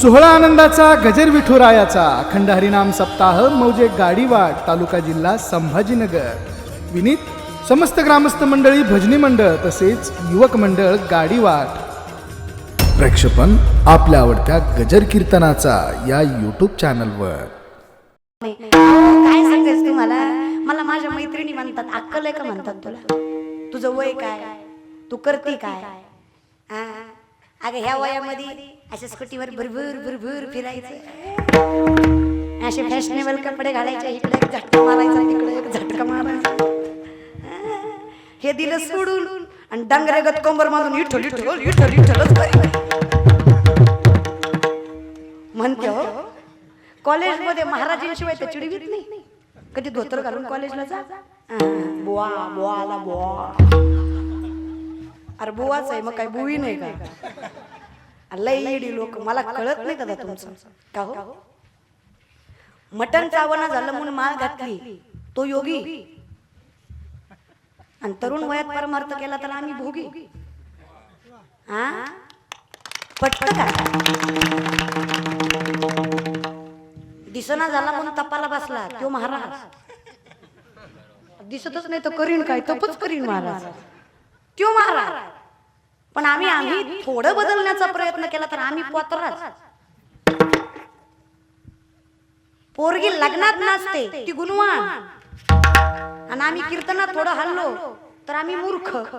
सोहळा आनंदाचा गजर विठुरायाचा अखंड हरिनाम सप्ताह मौजे गाडीवाट तालुका जिल्हा संभाजीनगर. विनीत समस्त ग्रामस्थ मंडळी भजनी मंडळ तसेच युवक मंडळ गाडीवाट प्रक्षेपण आपल्या आवडत्या गजर कीर्तनाचा या यूट्यूब चॅनलवर काय सांगतेस तू मला? मला माझ्या मैत्रिणी म्हणतात अक्कल आहे का म्हणतात तुला? तुझं वय काय? तू करते काय? अगं ह्या वयामध्ये अशा स्कूटीवर भरभर भरभर फिरायचं. असे फॅशनेबल कपडे घालायचे इकडे एक झटका मारायचा तिकडे एक झटका मारायचा. हा? दिलं सोडून आणि डांगरेगत कंबर मारून इठल इठल इठल इठलच म्हणते हो कॉलेजमध्ये महाराजांशिवाय तर चिडवीत नाही. कधी धोतर घालून कॉलेजला जा? बुवा बुवाला बुवा. अरे बुवाच आहे मग काय बुवी नाही का? लई येडी लोक. मला कळत नाही दादा तुमचं. का हो? मटण चावणं झालं म्हणून माळ घातली. तो योगी. आणि तरुण वयात परमार्थ केला तर आम्ही भोगी. हा पटत का? दिसना झाला म्हणून तपाला बसला. तो महाराज. दिसतच नाही तर करीन काय? तपच करीन महाराज. त्यो महाराज. पण आम्ही आम्ही थोडं बदलण्याचा प्रयत्न केला तर आम्ही पोतराच. पोरगी लग्नात नसते ती गुणवान. आणि आम्ही कीर्तनात थोडं हल्लो तर आम्ही मूर्ख.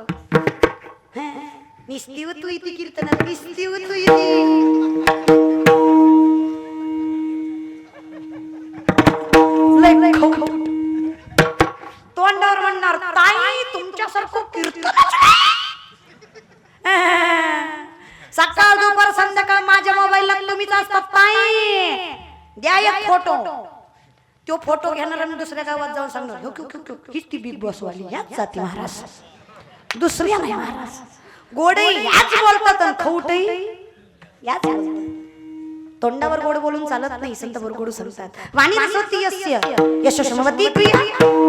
निस्ती तू इथे कीर्तनात निस्ती तू. इथे तोंडावर म्हणणार ताई तुमच्यासारखं कीर्तन सकाळ दुपार संध्याकाळ माझ्या मोबाईलला तुम्हीच असतात ताई. द्या एक फोटो. तो फोटो घेणार आणि दुसऱ्या गावात जाऊन सांगणार हो, हो, हो, हीच ती बिग बॉस वाली याच जाते महाराज. दुसऱ्या नाही महाराज. गोडही याच बोलतात आणि खवटही याच तोंडावर गोड बोलून चालत नाही संतवर गोड सांगतात. वाणी नसती यस्य. यशस्मवती क्रिया.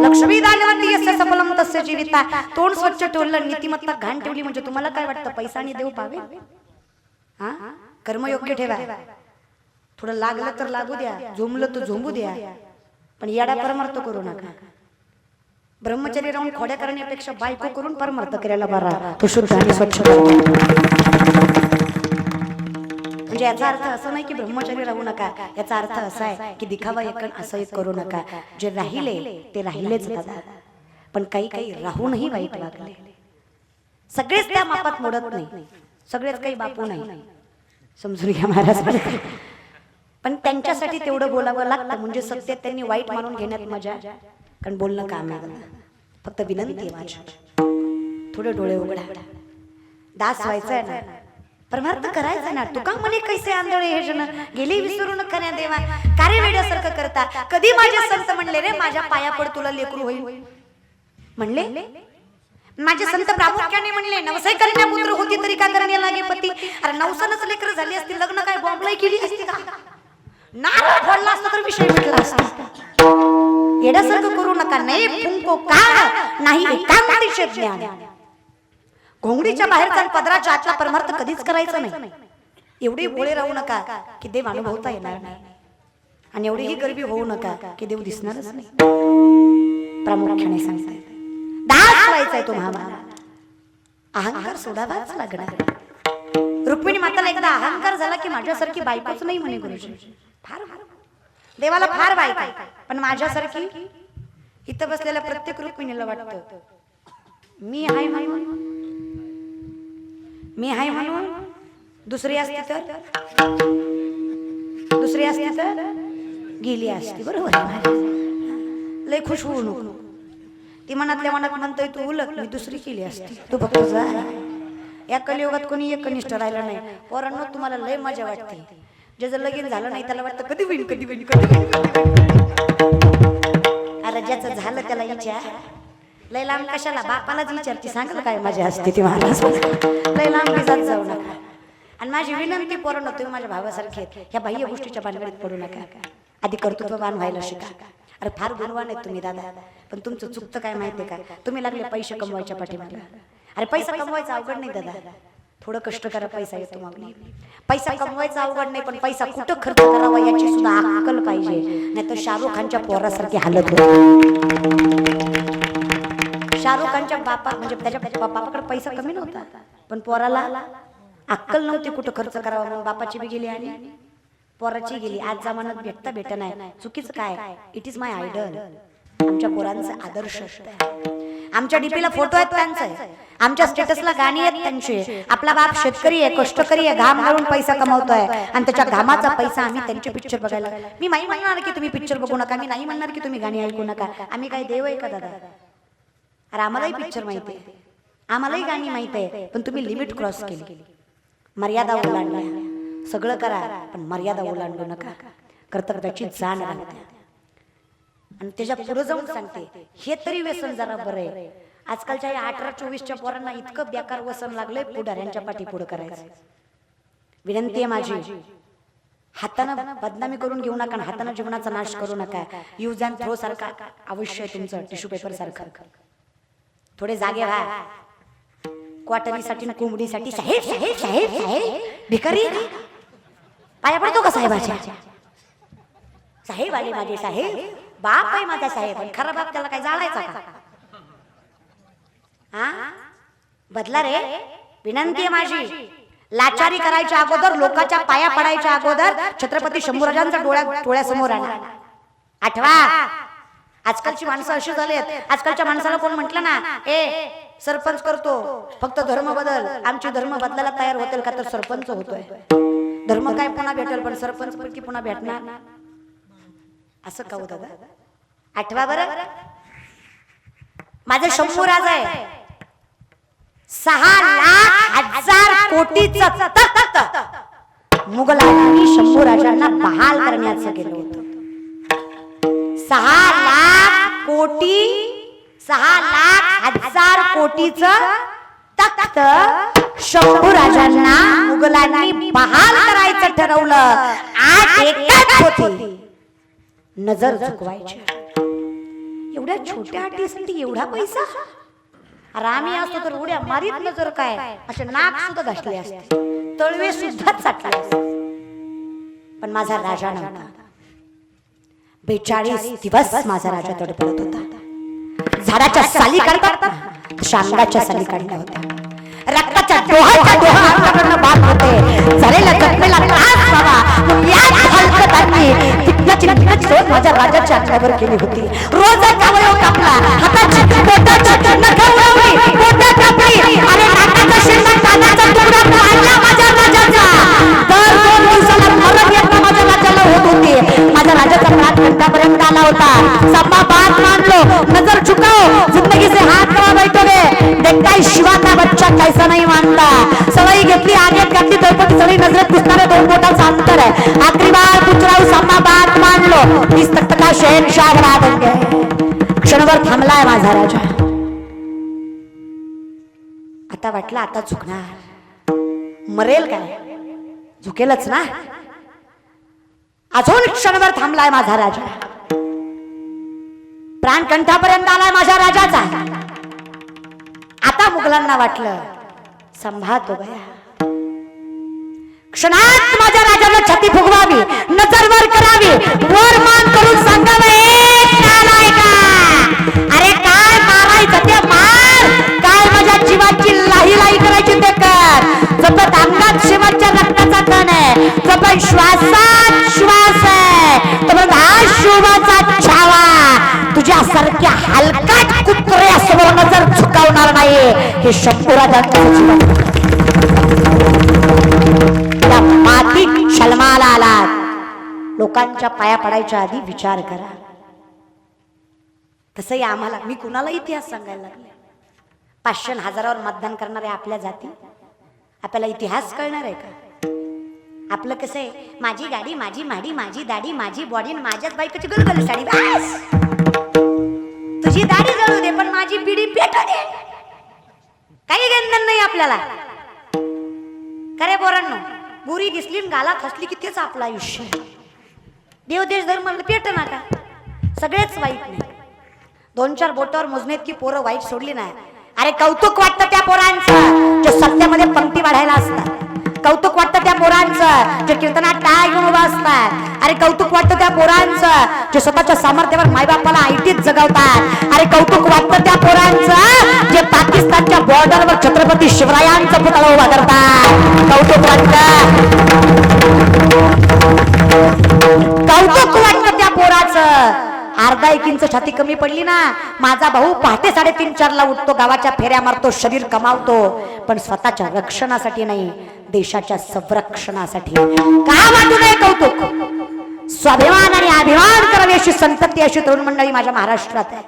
लक्ष्मी दानवती यस्य सफलम तस्य जीविता. तोंड स्वच्छ ठेवलं नीतिमत्ता घाण ठेवली म्हणजे तुम्हाला काय वाटतं? पैसा आणि देव पावे हा? कर्म योग्य ठेवा. थोडं लागलं तर लागू द्या झोंबलं तर झोंबू द्या पण याडा परमार्थ करू नका. ब्रह्मचर्य राहून खोड्या करण्यापेक्षा बायको करून परमार्थ करायला बरा. तो शुद्ध आणि स्वच्छ म्हणजे याचा अर्थ असं नाही की ब्रह्मचर्य राहू नका. याचा अर्थ असा आहे की दिखावा एकण असं एक करू नका. जे राहिले ते राहिलेच दादा पण काही काही राहूनही वाईट वागले. सगळेच त्या मापात मोडत नाही. सगळेच काही बापू नाही. समजून घ्या महाराज पण त्यांच्यासाठी तेवढं बोलावं लागतं म्हणजे सत्य त्यांनी वाईट मानून घेण्यात मजा. कारण बोलणं काम आहे. फक्त विनंती आहे माझी थोडे डोळे उघडा. दास व्हायचंय ना. परमार्थ करायचं ना. तुका म्हणे कैसे आंधळे हे जण? गेली विसरून खऱ्या देवा. कार्य वेड्यासारखं करता. कधी माझे संत म्हणले रे माझ्या पाया पड तुला लेकरू होईल म्हणले? माझे संत प्रामुख्याने म्हणले नवसाई पुत्र होती तरी का करण्या लागे पती? अरे नवसानच लेकर झाली असती लग्न काय बॉम्बलाई केली असती का? नारळ फोडला असता तर विषय मिटला असता. येण्यासारखं करू नका नाही फुंको का नाही ज्ञान. घोंगडीच्या बाहेरचा पदराच्या आतला परमार्थ कधीच करायचं नाही. एवढे भोळे राहू नका की देव अनुभवता येणार नाही. आणि एवढीही गर्वी होऊ नका की देव दिसणारच नाही. प्रामुख्याने सांगताय दास व्हायचाय तो महामाला अहंकार सोडावाच लागणार. रुक्मिणी माताला एकदा अहंकार झाला की माझ्यासारखी बायकोच नाही म्हणे गुरुजी. फार देवाला फार बायक आहे. पण माझ्यासारखी इथं बसलेल्या प्रत्येक रुक्मिणीला वाटतं. मी आहे म्हणून. मी आहे म्हणून. दुसरी असती तर? दुसरी असती तर? गेली असती. बरोबर आहे. लय खुश होऊ नको. ती मनातल्या मनात म्हणतोय तू उलट मी दुसरी केली असती. तू फक्त जा. या कलियुगात कोणी एक कनिष्ठ राहिला नाही. पोरांनो तुम्हाला लय मजा वाटते. ज्याचं लगीन झालं नाही त्याला वाटतं कधी होईल कधी होईल कधी अरे ज्याचं झालं त्याला विचार. लय लांब कशाला? बापालाच विचारते सांगलं काय माझी असते ती महाराज लय लांब जात जाऊ नका. आणि माझी विनंती पोरण तुम्ही माझ्या भावासारखे ह्या बाह्य गोष्टीच्या भानगडीत पडू नका. आधी कर्तृत्ववान व्हायला शिका. अरे फार गुणवान आहेत तुम्ही दादा. पण तुमचं चुकतं काय माहितीये का? तुम्ही लागले पैसे कमवायच्या पाठीमागे. अरे पैसा कमवायचा अवघड नाही दादा. थोडं कष्ट करा पैसा येतो मागणी पैसा कमवायचा अवघड नाही पण पैसा कुठं खर्च करावा याची सुद्धा अक्कल पाहिजे. नाही तर शाहरुख खानच्या पोरासारखी हालत होती शाहरुख खानच्या बापा म्हणजे त्याच्या त्याच्या बापाकडे पैसा कमी नव्हता. पण पोराला अक्कल नव्हती कुठं खर्च करावा म्हणून बापाची बी गेली आणि पोराची गेली. आज जमान्यात भेटता भेट नाही चुकीचं काय? इट इज माय आयडल आमच्या पोरांचा आदर्श. आमच्या डीपीला फोटो आहेत त्यांचे. आमच्या स्टेटसला गाणी आहेत त्यांची. आपला बाप शेतकरी आहे कष्टकरी आहे. घाम घालून पैसा कमवतोय. आणि त्याच्या घामाचा पैसा आम्ही त्यांचे पिक्चर बघायला मी नाही म्हणणार की तुम्ही पिक्चर बघू नका. मी नाही म्हणणार की तुम्ही गाणी ऐकू नका. आम्ही काय देव आहे का दादा? अरे आम्हालाही पिक्चर माहिती आहे. आम्हालाही गाणी माहिती आहे. पण तुम्ही लिमिट क्रॉस केली. मर्यादा ओलांडल्या सगळं करा पण मर्यादा ओलांडू नका. कर्तव्याची जाण राहते. आणि त्याच्या पुढे जाऊन सांगते हे तरी व्यसन जरा बरं आहे. आजकालच्या या अठरा चोवीसच्या पोरांना इतकं बेकार व्यसन लागलंय पुढाऱ्यांच्या पाठी पुढे करायचं. विनंती आहे माझी हातानं बदनामी करून घेऊ नका हातानं जीवनाचा नाश करू नका. यूज अँड थ्रो सारखा अवश्य आहे तुमचं टिश्यू पेपर सारखं. थोडे जागे व्हा. क्वाटरीसाठी कोंबडीसाठी साहेब साहेब साहेब साहेब भिकारी पाया पडतो का साहेबाच्या साहेब आले माझे साहेब. बाप आहे माझा साहेब. आणि खरा बाप त्याला काय जाळायचा का? हा? बदला रे. विनंती आहे माझी. लाचारी करायच्या अगोदर लोकांच्या पाया पडायच्या अगोदर छत्रपती शंभूराजांचा डोळ्या डोळ्यासमोर आणा. आठवा. आजकालची माणसं अशी झाली आहेत आजकालच्या माणसाला कोण म्हटलं ना ए सरपंच करतो. फक्त धर्म बदल. आमची धर्म बदलायला तयार होतील का? तर सरपंच होतोय. धर्म काय पुन्हा भेटेल पण सरपंच पैकी पुन्हा भेटणार? असं का हो दादा? आठवा बरं. माझं शंभू राज आहे. सहा लाख हजार कोटीचं मुघलांनी शंभू राजांना बहाल करण्याचं केलं होतं. सहा लाख कोटी सहा लाख हजार कोटीच तख्त शंभू राजांना मुघलांनी बहाल करायचं ठरवलं. आज एकच होती. नजर चुकवायची एवढ्या छोट्या आर्टिस्टसाठी एवढा पैसा? आम्ही असतो तर उड्या मारीत नजर काय? असे नाक सुद्धा घासले असते. तळवे सुद्धा चाटले पण माझा राजा नव्हता. बेचाळीस दिवस माझा राजा तडपडत होता. झाडाच्या साली काढतात शांगाच्या साली काढल्या होत्या रक्ताच्या डोहाच्या डोहा आपल्याकडनं बाद होते. झालेल्या जखमेला त्रास व्हावा. म्हणून याच हलकतांनी तिथल्याची तिथल्याची माझ्या राजाच्या अंगावर केली होती. अवयव कापला. हाताची उडवली कापली नाकाचा कानाचा तुकडा पाडला माझ्या राजाचा. दर दोन दिवसाला मरण माझ्या राजाला होत होती. राजा राजाचा प्राण कंठापर्यंत आला होता. समा बात मान लो नजर झुकाओ जिंदगी से हाथ कवा बैठोगे देखता ही शिवा का बच्चा कैसा नाही मानता सवयी घेतली आगे करती दरपटी सवयी नजरेत घुसणारे दोन बोटांचं अंतर आहे. आखरी बार पुचराऊ समा बात मान लो इस तख्त का शहनशाह बना देंगे क्षणभर थांबलाय माझा राजा. आता वाटलं आता झुकणार. मरेल काय? झुकेलच ना? अजून क्षणभर थांबलाय माझा राजा. प्राण कंठापर्यंत आलाय माझ्या राजाचा. आता मुघलांना वाटलं संभातो गया क्षणात माझ्या राजाला छाती फुगवावी नजर वर करावी वर मान करून सांगावे अरे काय मारायचं ते मार. काय माझ्या जीवाची लाही लाही करायची ते कर. जपत अंगात शिवाच्या रक्ताचा कण आहे जपत श्वास तुझ्या सारख्या हलकाट कुत्र्यासमोर नजर झुकावणार नाही हे त्या मातीत शलमाला आला लोकांच्या पाया पडायच्या आधी विचार करा. तसंही आम्हाला मी कुणाला इतिहास सांगायला लागले. पाचशे हजारावर मतदान करणारे आपल्या जाती आपल्याला इतिहास कळणार आहे का? आपलं कसं आहे? माझी गाडी माझी माडी माझी दाढी माझी बॉडी आणि माझ्याच बायकोची गुलगुल साडी बस! तुझी दाढी जळू दे पण माझी पिढी पेटू दे. काही गंधन नाही आपल्याला. खरे पोरांनो बुरी दिसली गाला गालात हसली की तेच आपलं आयुष्य देवदेश देव देश धर्म पेट नाका. सगळेच वाईट नाही. दोन चार बोटावर मोजणे की पोरं वाईट सोडली नाही. अरे कौतुक वाटतं त्या पोरांचं जे सत्यामध्ये पंक्ती वाढायला असतात. कौतुक वाटतं त्या पोरांचं जे कीर्तनात टाळ घेऊन उभा असतात. अरे कौतुक वाटतं त्या पोरांचं जे स्वतःच्या सामर्थ्यावर मायबापाला आयटीत जगवतात. अरे कौतुक वाटतं त्या पोरांचं जे पाकिस्तानच्या बॉर्डरवर छत्रपती शिवरायांचं पुतळा उभा करतात. कौतुक वाटतं. कौतुक वाटतं. अर्धा एक इंच छाती कमी पडली ना माझा भाऊ पहाटे साडेतीन चारला उठतो गावाच्या फेऱ्या मारतो शरीर कमावतो. पण स्वतःच्या रक्षणासाठी नाही देशाच्या संरक्षणासाठी. का वाटू नये कौतुक? स्वाभिमान आणि अभिमान करावी अशी संतती अशी तरुण मंडळी माझ्या महाराष्ट्रात आहे.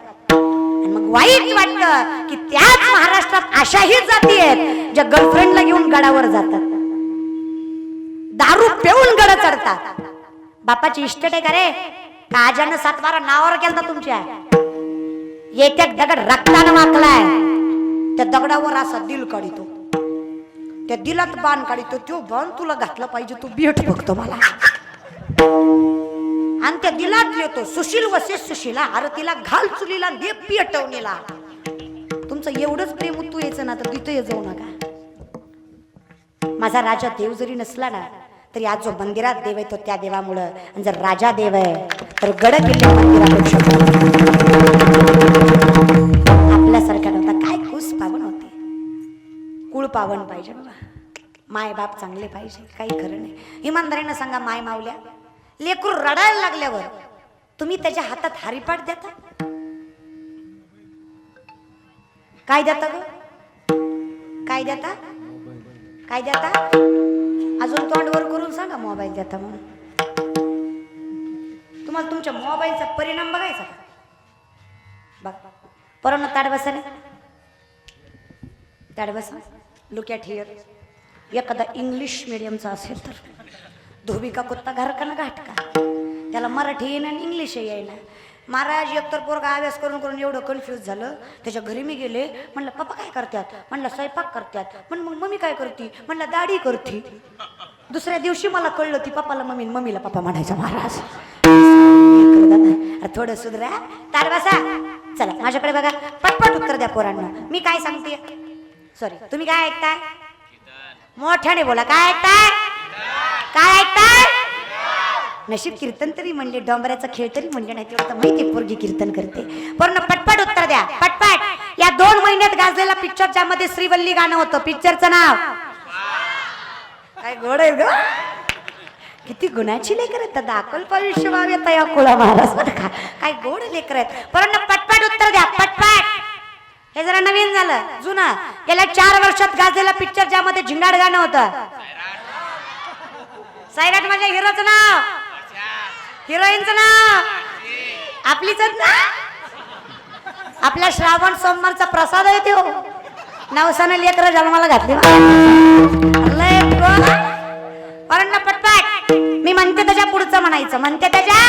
मग वाईट वाटतं की त्याच महाराष्ट्रात अशाही जाती आहेत ज्या गर्लफ्रेंडला घेऊन गडावर जातात. दारू पिऊन गड चढतात. बापाची इस्टेट आहे का रे? काजानं सातवारा नावावर केलता तुमच्या. येत्या दगड रक्तानं वाकलाय त्या दगडावर असा दिल काढितो. त्या दिलात बाण काढितो. तो बाण तुला घातला पाहिजे तू भेट बघतो मला. आणि त्या दिलात येतो सुशील वसे सुशीला आरतीला घाल चुलीला दे पियटवणीला. तुमचं एवढंच प्रेम तू यायचं ना तर तिथं ये जाऊ नका. माझा राजा देव जरी नसला ना तर आज जो मंदिरात देव आहे तो त्या देवामुळं. आणि जर राजा देव आहे तर गड किल्ले मंदिरापेक्षा आपल्यासारखा नव्हता काय कुस पावन होते. कुळ पावन पाहिजे बाबा. माय बाप चांगले पाहिजे काही खरं नाही. इमानदारीनं सांगा माय मावल्या. लेकरू रडायला लागल्यावर तुम्ही त्याच्या हातात हरिपाठ देता? काय देता ग? काय देता? काय देता? अजून तोंडवर करून सांगा मोबाईल देता म्हणून. तुम्हाला तुमच्या मोबाईलचा परिणाम बघायचा का? बघ परवा ताड बसा रे ताड बसा. लुक ॲट हिअर एखादा इंग्लिश मिडियमचा असेल तर. धोबी का कुत्ता घरकाना घाट का? त्याला मराठी येईन आणि इंग्लिश येईना. महाराज एकतर पोरगा अभ्यास करून करून एवढं कन्फ्यूज झालं. त्याच्या घरी मी गेले. म्हणलं पप्पा काय करतात? म्हणलं स्वयंपाक करतात. पण मग मम्मी काय करती? म्हणलं दाढी करती. दुसऱ्या दिवशी मला कळलं ती पप्पाला मम्मी मम्मीला पप्पा म्हणायचा महाराज. अरे थोडं सुधरा. तार बसा चला माझ्याकडे बघा. पटपट उत्तर द्या पोरांना. मी काय सांगते? सॉरी तुम्ही काय ऐकताय? मोठ्याने बोला. काय ऐकताय? काय ऐकताय? नशीब कीर्तन तरी म्हणले डोंबऱ्याचा खेळ तरी म्हणले नाही तेवढं माहिती पोरगी कीर्तन करते. पण पटपट उत्तर द्या. पटपट. या दोन महिन्यात गाजलेला पिक्चर ज्यामध्ये श्रीवल्ली गाणं होतं पिक्चरचं नाव. काय गोड आहे ग? किती गुणाची लेकर आहेत. दाखल आयुष्य व्हावे या कुळा महाराज का काय गोड लेकर आहेत. परंतु पटपट उत्तर द्या पटपट. हे जरा नवीन झालं जुनं. गेल्या चार वर्षात गाजलेला पिक्चर ज्यामध्ये झिंगाड गाणं होतं. सायराट माझ्या हिरोचं नाव. हिरोईनचं नाव. आपलीच ना? आपल्या श्रावण सोमवारचा प्रसाद आहे तो. नवसानं लेकर जन्माला घातली लय गो. वरनं पटपट. मी म्हणते त्याच्या पुढचं म्हणायचं. म्हणते त्याच्या?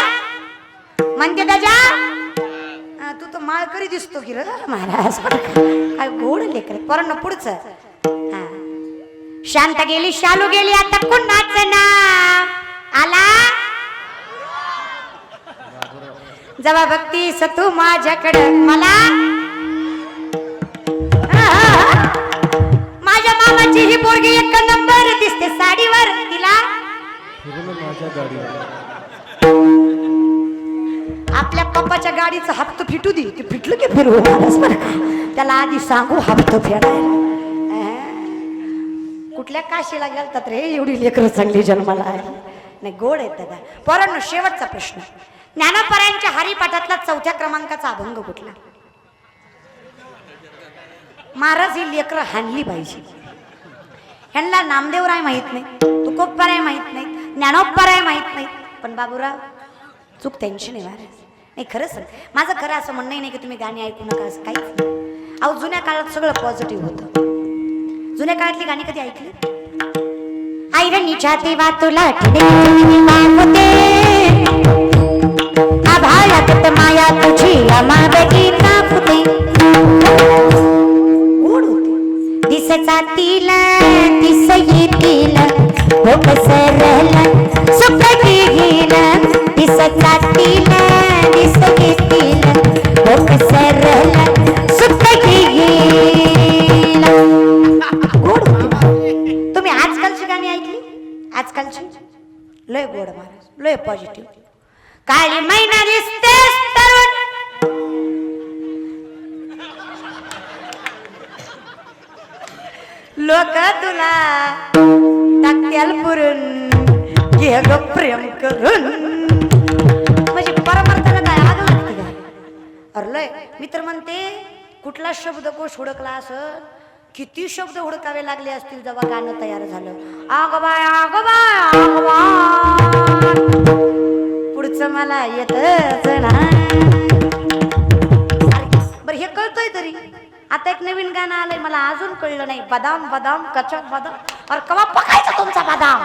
म्हणते त्याच्या? तू तर माळकरी दिसतो की महाराज. काय गोड लेकर. वरनं पुढचं. शांत गेली शालू गेली आता कुणाच नाव? आला? जवा भक्ती सतू माझ्याकडे. मला? माझ्या मामाची ही पोरगी एक आपल्या पप्पाच्या गाडीचं हप्त फिटू दे. ते फिटलं की फिरू माणूस बरं का. त्याला आधी सांगू हप्त फेडायला कुठल्या काशीला गेलतात रे? एवढी लेकरं चांगली जन्माला आहे नाही गोड आहेत दादा. पोरांनो शेवटचा प्रश्न. ज्ञानपरांच्या हरिपाठातला चौथ्या क्रमांकाचा अभंग कुठला? महाराज ही लेकरं हाणली पाहिजे. ह्यांना नामदेवराय माहीत नाही तुकोप्पराय माहीत नाही ज्ञानोपर आहे माहीत नाही. पण बाबूराव चूक त्यांची नाही नाही खरंच सर माझं खरं असं म्हणणं नाही की तुम्ही गाणी ऐकू नका असं काहीच नाही. अहो जुन्या काळात सगळं पॉझिटिव्ह होतं. जुन्या काळातली गाणी कधी ऐकली? ऐरणीच्या देवा तुला लोक तुला? टाकत्याल पुरून घे ग प्रेम करून. म्हणजे परमार्थाला काय आग लागते का अरलय मी तर म्हणते कुठला शब्दकोश हुडकला असं? किती शब्द हुडकावे लागले असतील जेव्हा गाणं तयार झालं? आग बाय आग बाय आग बाय पुढचं मला येतच नाही बरं हे कळतंय तरी. आता एक नवीन गाणं आलंय मला अजून कळलं नाही. बदाम बदाम कचक बदाम. अरे कवा पकायचा तुमचा बदाम?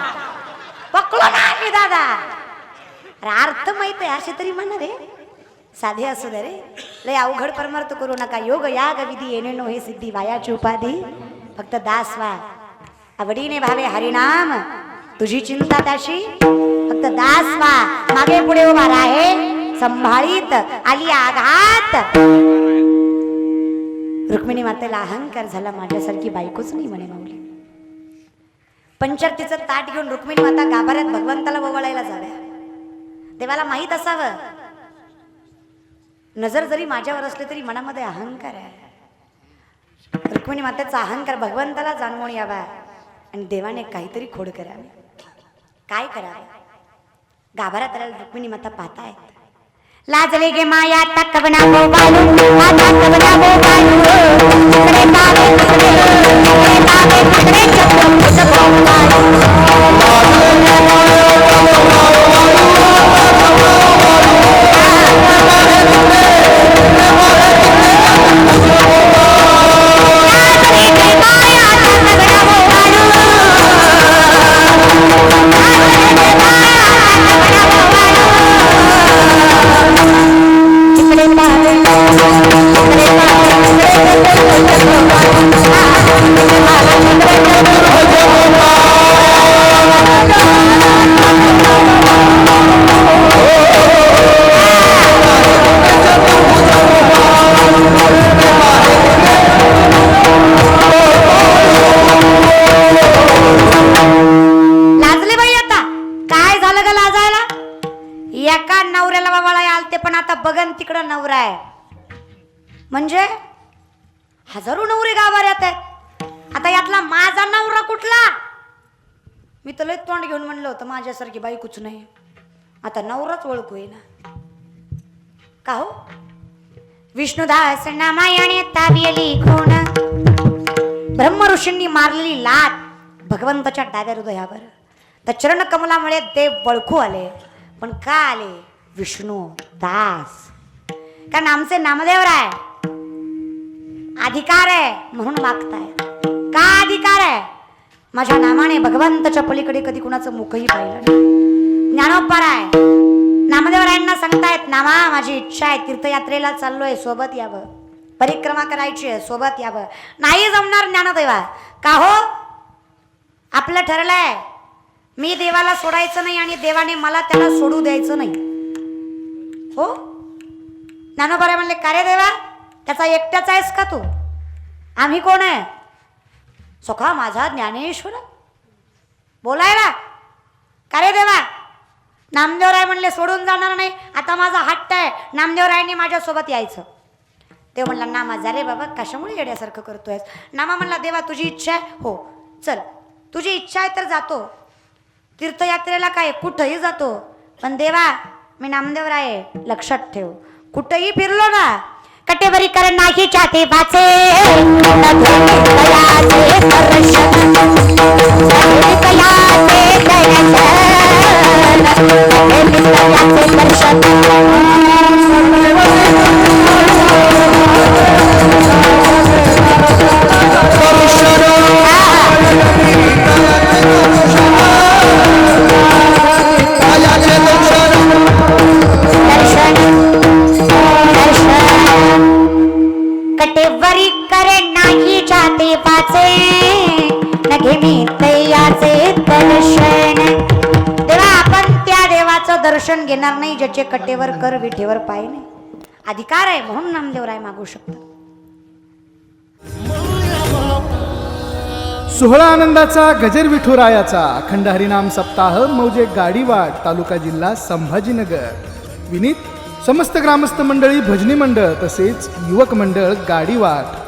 पकलो ना आम्ही दादा. अरे अर्थ माहीत आहे असे तरी म्हणा रे. साधे असू दे रे. लय अवघड परमार्थ करू नका. योग याग विधी येणे नो हे सिद्धी वायाची उपाधी फक्त दास वा आवडीने भावे हरिनाम. तुझी चिंता त्याशी फक्त दास वा मागे पुढे उभा राहे. संभाळीत. आली आघात. रुक्मिणी मातेला अहंकार झाला माझ्यासारखी बायकोच नाही म्हणे माऊली. पंचरतीचं ताट घेऊन रुक्मिणी माता गाभाऱ्यात भगवंताला ववळायला जाव्या. देवाला माहीत असावं. नजर जरी माझ्यावर असली तरी मनामध्ये अहंकार आहे. रुक्मिणी मातेचा अहंकार भगवंताला जाणवून यावा आणि देवाने काहीतरी खोड करावी. काय करावे? गाभाऱ्यात आलेल्या रुक्मिणी माता पाहतायत. लाजले गे माया तकवना बोबालू आता तकवना बोबालू इकडे बाबे तिकडे इकडे बाबे तिकडे चक्र पुसं बोबालू लाजले मी तर लय तोंड घेऊन म्हणलं होतं माझ्यासारखी बाईकूच नाही. आता नवराच ओळखू ना का हो? विष्णुदास नामायाने ताबियली खूण. ब्रह्म ऋषींनी मारलेली लाट भगवंताच्या डाव्या हृदयावर. तर चरण कमलामुळे देव बळखू आले पण का आले? विष्णू दास कारण आमचे नामदेव आहे अधिकार आहे म्हणून मागताय. का अधिकार आहे? माझ्या नामाने भगवंताच्या पलीकडे कधी कुणाचं मुखही पाहिलं ज्ञानोपराय ज्ञानोपार आहे. नामदेवरायांना सांगतायत नामा माझी इच्छा आहे तीर्थयात्रेला चाललोय सोबत यावं. परिक्रमा करायची आहे सोबत यावं. नाही जमणार ज्ञानदेवा. का हो? आपलं ठरलंय. मी देवाला सोडायचं नाही आणि देवाने मला त्याला सोडू द्यायचं नाही. हो? ज्ञानोबारा म्हणले का रे देवा? त्याचा एकट्याच आहेस का तू? आम्ही कोण आहे? सखा माझा ज्ञानेश्वर हो बोलायला का रे देवा? नामदेवराय म्हणले सोडून जाणार नाही. आता माझा हट्ट आहे. नामदेवरायने माझ्यासोबत यायचं. ते म्हणला नामा जा रे बाबा कशामुळे येड्यासारखं करतोयस? नामा म्हणला देवा तुझी इच्छा आहे? हो. चल. तुझी इच्छा आहे तर जातो. तीर्थयात्रेला काय कुठंही जातो. पण देवा मी नामदेवराय लक्षात ठेव. कुठंही फिरलो ना कटेवरी कर नाही चाते वाचे. कयाचे संदीपाचे जाते पाचे नघे मी तयाचे दर्शन. तेव्हा आपण त्या देवाचं दर्शन घेणार नाही ज्याचे कटेवर कर विठेवर पाय नाही. अधिकार आहे म्हणून नामदेवराय मागू शकतात. सोहळा आनंदाचा गजर विठुरायाचा. अखंड हरिनाम सप्ताह मौजे गाडीवाट तालुका जिल्हा संभाजीनगर. विनीत समस्त ग्रामस्थ मंडळी भजनी मंडळ तसेच युवक मंडळ गाडीवाट